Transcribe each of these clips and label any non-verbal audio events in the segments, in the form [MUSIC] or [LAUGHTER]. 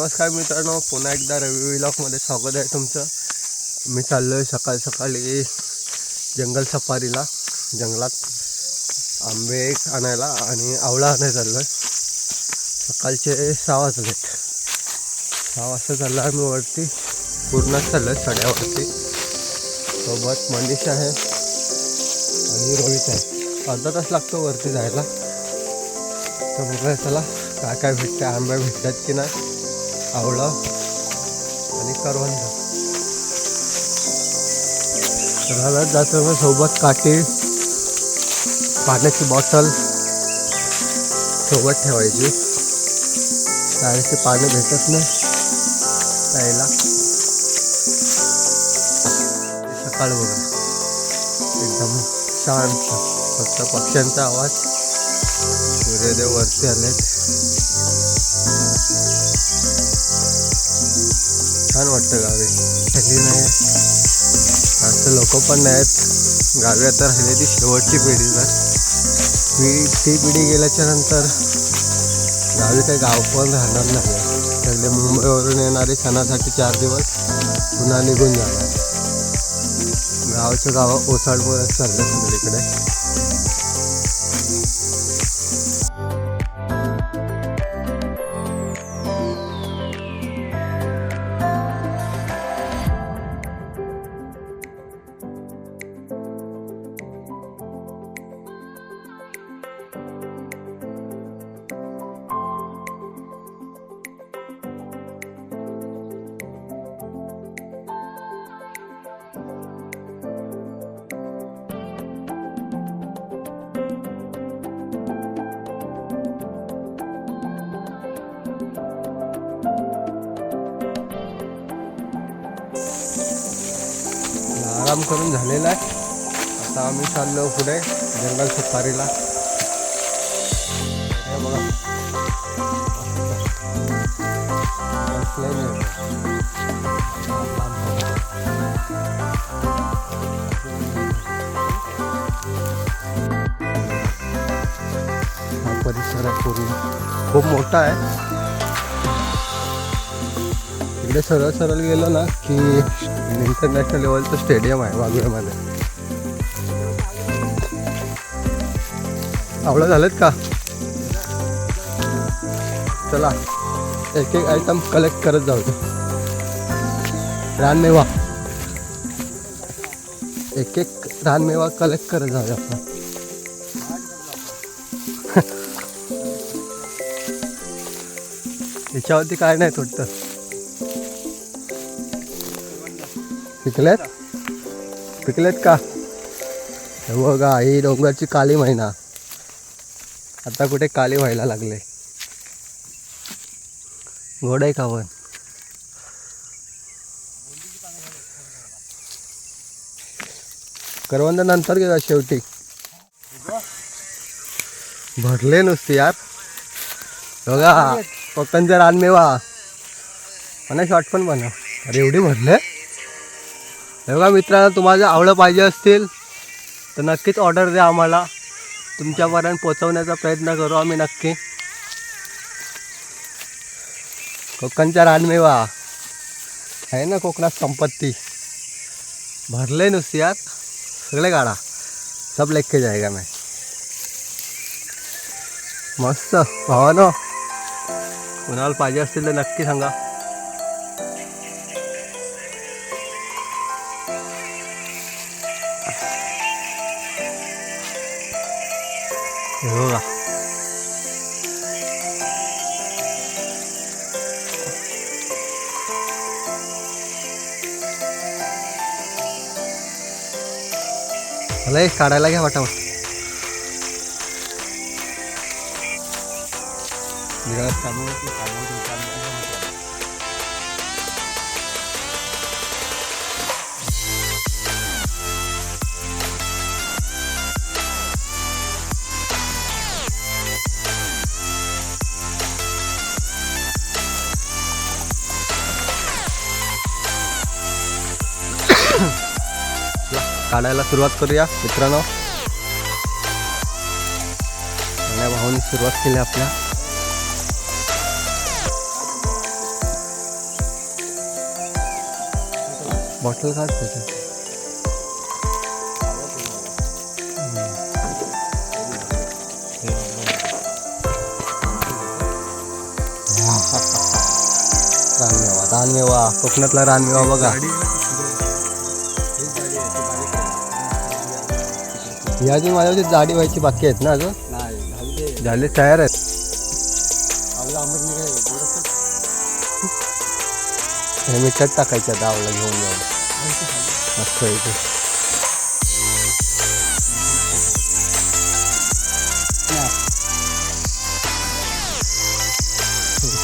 नमस्कार मित्रांनो पुन्हा एकदा रवी व्लॉगमध्ये स्वागत आहे तुमचं. मी चाललो आहे सकाळी सकाळी जंगल सफारीला जंगलात आंबे आणायला आणि आवळा आणायला चाललो आहे सकाळचे सहा वाजले सहा वाजता चाललो आहे मी वरती पूर्णच चाललो आहे सड्यावरती. सोबत मनीष आहे आणि रोहित आहे. अर्धा तास लागतो वरती जायला. तर बघूया चला काय काय भेटते आंबे भेटतात की नाही? आवळं आणि करवंद. राहत जातो मग सोबत काटे पाण्याची बॉटल सोबत ठेवायची. कारण पाणी भेटत नाही प्यायला. सकाळ बघा एकदम शांत फक्त पक्ष्यांचा आवाज. सूर्यदेव वरती आलेत. छान वाटतं गावी. हल्ली नाही. जास्त लोक पण नाहीत. गावी आता राहिली ती शेवटची पिढी तर ती ती पिढी गेल्याच्यानंतर गावी काही गाव पण राहणार नाही. सगळे मुंबईवरून येणारे सणासाठी चार दिवस पुन्हा निघून जाणार. गावच्या गावं ओसाडमुळे चाललं सगळीकडे. आराम करून झालेला आहे. आता आम्ही चाललो पुढे जंगल सफारीला. बघा. हा परिसर आहे पूर्ण. खूप मोठा आहे. इकडे सरळ सरळ गेलो ना की इंटरनॅशनल लेवलचं स्टेडियम आहे वाघुळ्यामध्ये आवडं झालेत का? चला एक एक आयटम कलेक्ट करत जाऊ दे. रानमेवा. एक एक रानमेवा कलेक्ट करत जाऊया आपण. [LAUGHS] याच्यावरती काय नाही तुटतं पिकलेत पिकलेत का? हे बघा ही डोंगरची काली महिना आता कुठे काली व्हायला लागले? गोड आहे कावन करवंद नंतर घेऊया शेवटी. भरले नुसते यार. बघा कोकणचा रानमेवा. मला शॉर्ट पण बनव. अरे एवढी भरले? हे बघा मित्रांनो तुम्हाला आवडं पाहिजे असतील तर नक्कीच ऑर्डर द्या आम्हाला. तुमच्यापर्यंत पोचवण्याचा प्रयत्न करू आम्ही नक्की. कोकणचा रानमेवा. आहे ना कोकणात संपत्ती. भरले नुसती यात सगळे गाडा. सब लेखे जायगा मी. मस्त. हो भावानो कुणाला पाहिजे असतील तर नक्की सांगा. हे बघा मला एक काढायला घ्या वाटा काढायला सुरुवात करूया मित्रांनो. भाऊन सुरुवात केली आपल्या. बॉटल काढ त्याच्यात धान्यवा कोकणातला रानमेवा बघा. ह्या जी माझ्या जाडी व्हायची बाकी आहेत ना अजून? नाही झाले तयार आहेत. हे मिठात टाकायच्या दावला घेऊन जाऊन. मस्त इथे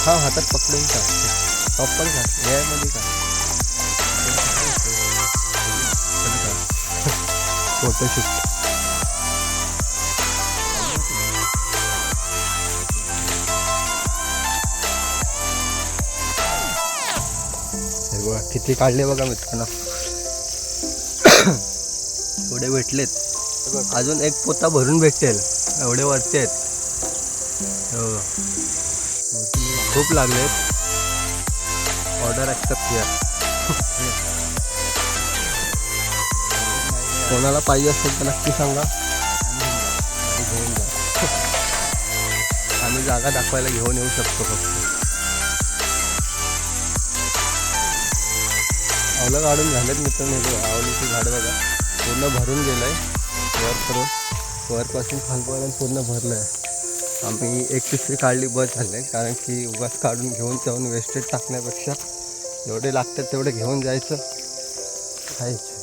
हा हातात पकडून का चप्पल का यामध्ये का फोटोशूट. किती काढले बघा मित्रांनो. एवढे भेटलेत. अजून एक पोता भरून भेटेल. एवढे वरचे आहेत. हो. खूप लागलेत ऑर्डर ॲक्सेप्ट किया कोणाला पाहिजे असेल तर नक्की सांगा. घेऊन जा आम्ही जागा दाखवायला घेऊन येऊ शकतो फक्त. आवलं काढून झालेत मित्रांनो हे आवलीची झाड बघा. पूर्ण भरून गेलं आहे वर करून वरपासून खालपर्यंत पूर्ण भरलं आहे आम्ही एक पिशवी काढली बस झाले कारण की उगाच काढून घेऊन जाऊन वेस्टेज टाकण्यापेक्षा जेवढे लागतात तेवढे घेऊन जायचं. खायचं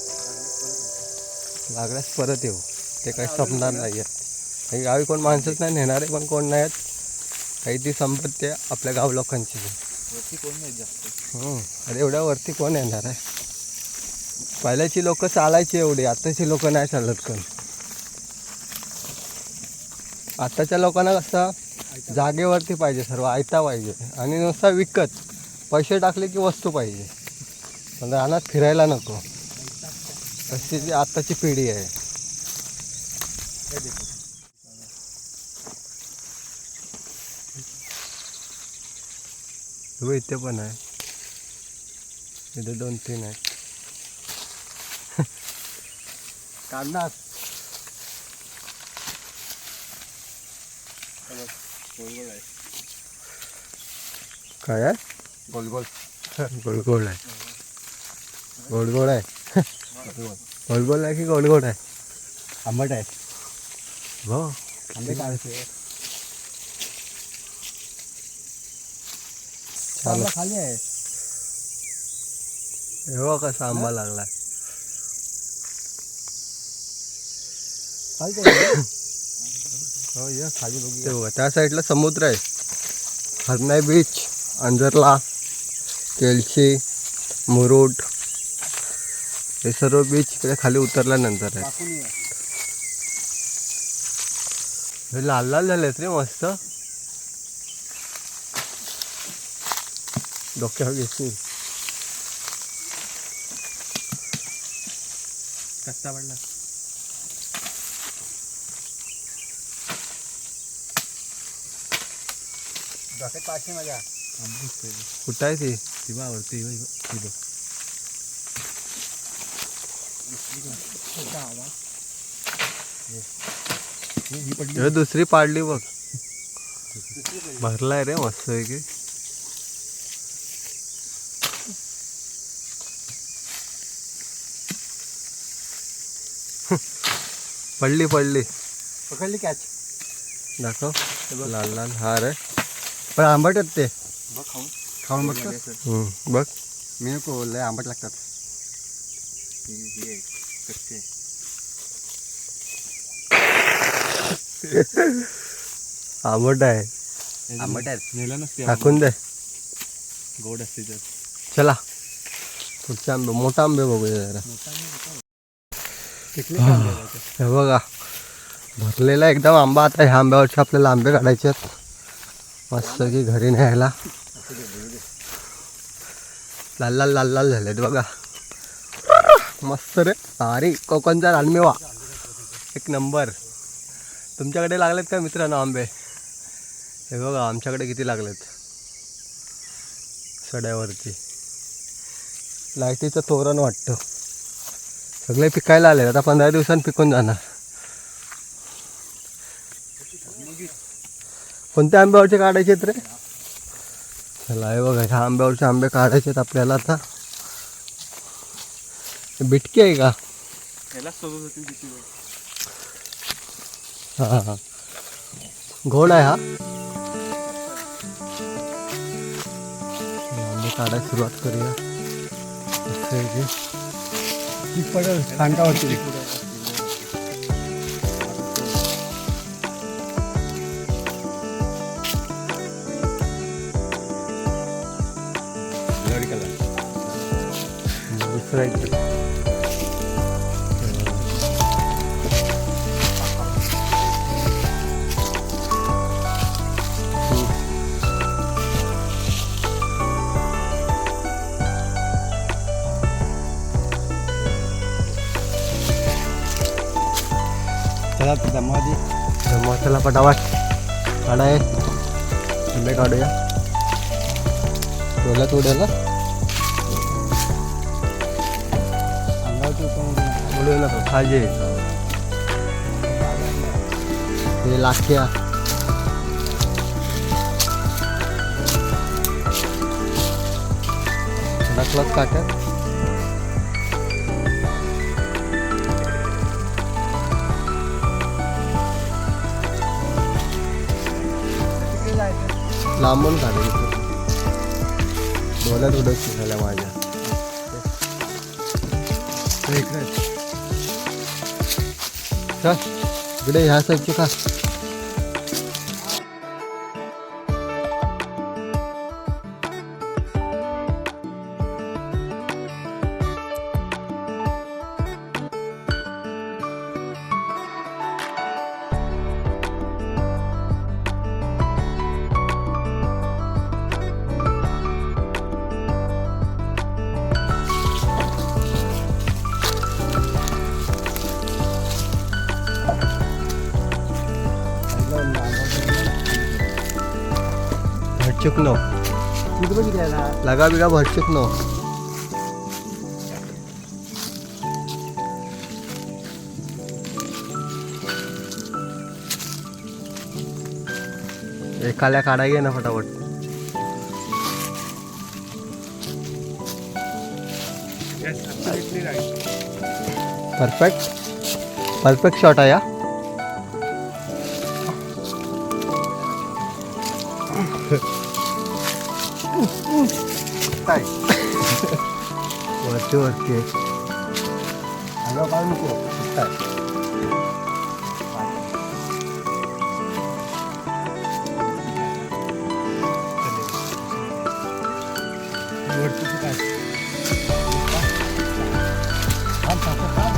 लागल्यास परत येऊ. ते काही संपणार नाही आहेत. गावी कोण माणसंच नाही नेणारे पण कोण नाही आहेत. काही ती संपत्ती आहे आपल्या गाव लोकांची वरती कोण नाही जास्त. हम्म. अरे एवढ्या वरती कोण येणार आहे? पहिल्याची लोक चालायची एवढी आताची लोक नाही चालत कोण. आताच्या लोकांना कसं जागेवरती पाहिजे सर्व आयता पाहिजे. आणि नुसता विकत. पैसे टाकले की वस्तू पाहिजे. पण रानात फिरायला नको. अशी जी आताची पिढी आहे. हे इथे पण आहे. इथे दोन तीन आहेत. गोल आहे काय आहे? गोल गोल आहे. गोड गोड आहे. गोड आहे की गोड गोड आहे? आंबट आहे. हो. आंबे काढायचे. छान खाली आहे. हे बघ कसा आंबा लागला खाली [COUGHS] हो या खाली बघू ते बघा त्या साईडला समुद्र आहे. हरनाई बीच अंजरला केलशी मुरुड. हे सर्व बीच इकडे खाली उतरल्यानंतर आहे. हे लाल लाल झालेत रे मस्त. डोक्यावर घेशील कच्चा पडला डोक्यात पाचशे माझ्या कुठं आहे ती ती बा वरती ती बघ ही पडली हे दुसरी पाडली बघ भरलाय रे मस्त आहे की पडली पडली पकडली कॅच दाखव लाल लाल हार आहे पण आंबट आहेत ते? बघ खाऊन खाऊन बघतो हम्म, बघ मी नको लय आंबट लागतात कच्चे। [LAUGHS] आंबट आहे आंबट आहेत नेलं नसते टाकून दे। गोड असते तर चला। पुढचे आंबे मोठा आंबे बघूया जरा। हे बघा भरलेला एकदम आंबा आता ह्या आंब्यावरचे आपल्याला आंबे काढायचे आहेत. मस्त की घरी न्यायला. लाल लाल लाल लाल झालेत बघा. मस्त रे. अरे कोकणचा रानमेवा. एक नंबर. तुमच्याकडे लागलेत का मित्रांनो आंबे? हे बघा आमच्याकडे किती लागलेत? सड्यावरती. लाईटीचं तोरण वाटतं. सगळे पिकायला आले आता पंधरा दिवसांनी पिकून जाणार. कोणत्या आंब्यावरचे काढायचे आहेत रे? चला हे बघा ह्या आंब्यावरचे आंबे काढायचे आहेत आपल्याला आता. बिटकी आहे का? हा हा घोड आहे हा. आंबे काढायला सुरुवात करूया. असं आहे ते. पडेल कांटावरती कलर दुसरं आहे ते. चला मसाला पटावाट काढाय. आंबे काढूया टोल्यात उड्याला अंगावरती बोलू नका खाजे. हे लाख्या टाकलाच काट्या लांबून काढायचं डोळ्यात उडत झाल्या माझ्या. चल इकडे ह्या साईडचे का? चुकनो। लगा बिगा भर चुकनो काले काढा गया ना फटाफट। परफेक्ट परफेक्ट शॉट आया हा काय वरती वरती आहे. अंगावर काढू नको काय वरती तू काय थांब, थांब, थांब,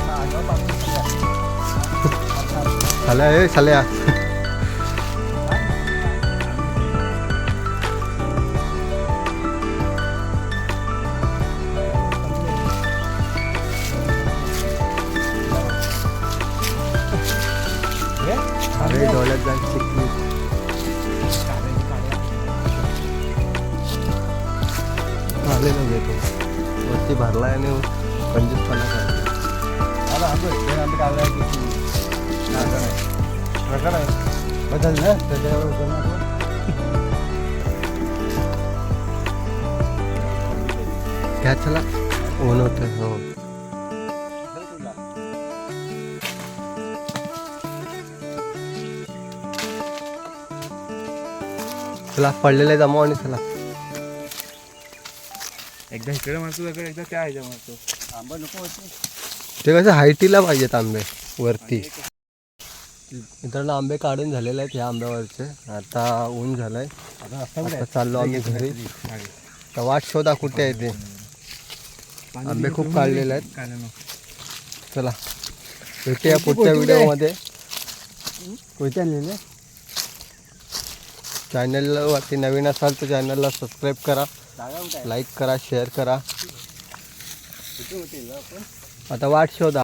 नागा नाही. बदल ना त्याच्यावर उचल ना आपण. घ्या चला. ऊन होतं हो. चला पडलेले जमाव आणि चला. एकदा इकडे मारतो दगड एकदा त्या ह्याच्या मारतो. आंबा नको होते. ते कसं हायटीला पाहिजेत आंबे वरती. मित्रांनो आंबे काढून झालेले आहेत ह्या आंब्यावरचे. आता ऊन रस्ता आता चाललो आम्ही घरी. तर. वाट शोधा कुठे आहे ते. आंबे खूप काढलेले आहेत. चला भेटूया पुढच्या व्हिडिओमध्ये आणलेले चॅनलवरती नवीन असाल तर चॅनलला सबस्क्राईब करा. आहे? लाईक करा शेअर करा. आता वाट शोधा.